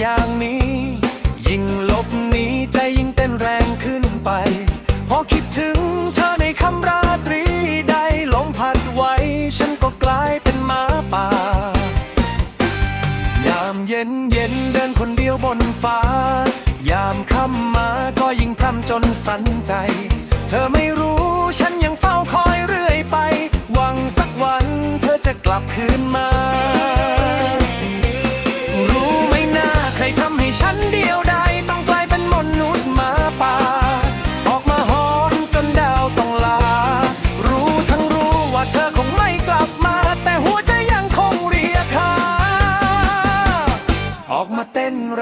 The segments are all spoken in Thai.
อย่างนี้ ยิ่งลบหนี้ใจยิ่งเต้นแรงขึ้นไป พอคิดถึงเธอในคำราตรีได้ลมพัดไว้ ฉันก็กลายเป็นหมาป่า ยามเย็นเย็นเดินคนเดียวบนฟ้า ยามค่ำมาก็ยิ่งพร่ำจนสันใจ เธอไม่รู้ฉันยังเฝ้าคอยเรื่อยไป หวังสักวันเธอจะกลับคืนมา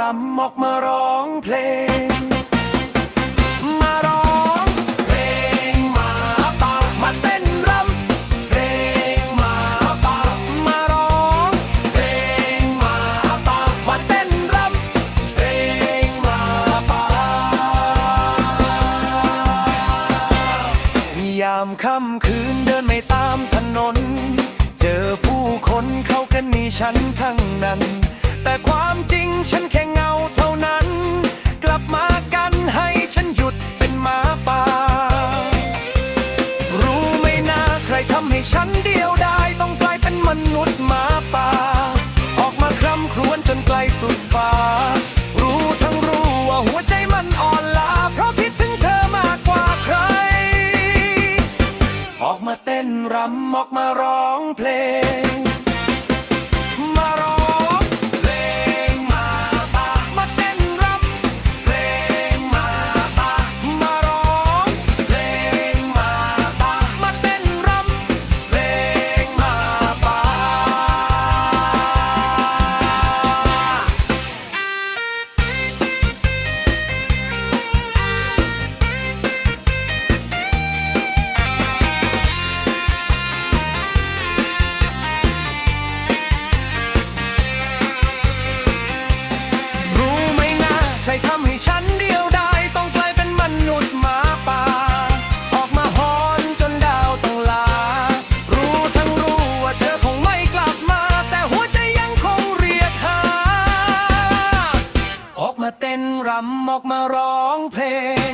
รำออกมาร้องเพลง มาร้องเพลงมาป่ามาเต้นรำเพลงมาป่ามาร้องเพลงมาป่ามาเต้นรำเพลงมาป่ายามค่ำคืนเดินไม่ตามถนน เจอผู้คนเขากันนี่ฉันทั้งนั้น แต่ความจริง ฉันแค่เงาเท่านั้น กลับมากันให้ฉันหยุดเป็นหมาป่า รู้ไหมนะใครทำให้ฉันเดียวดายต้องกลายเป็นมนุษย์หมาป่า ออกมาคร่ำครวญจนไกลสุดฟ้า รู้ทั้งรู้ว่าหัวใจมันอ่อนล้าเพราะคิดถึงเธอมากกว่าใคร ออกมาเต้นรำออกมาร้องเพลง ทำให้ฉันเดียวดายต้องกลายเป็นมนุษย์หมาป่า ออกมาหอนจนดาวต้องลา รู้ทั้งรู้ว่าเธอคงไม่กลับมา แต่หัวใจยังคงเรียกหา ออกมาเต้นรำออกมาร้องเพลง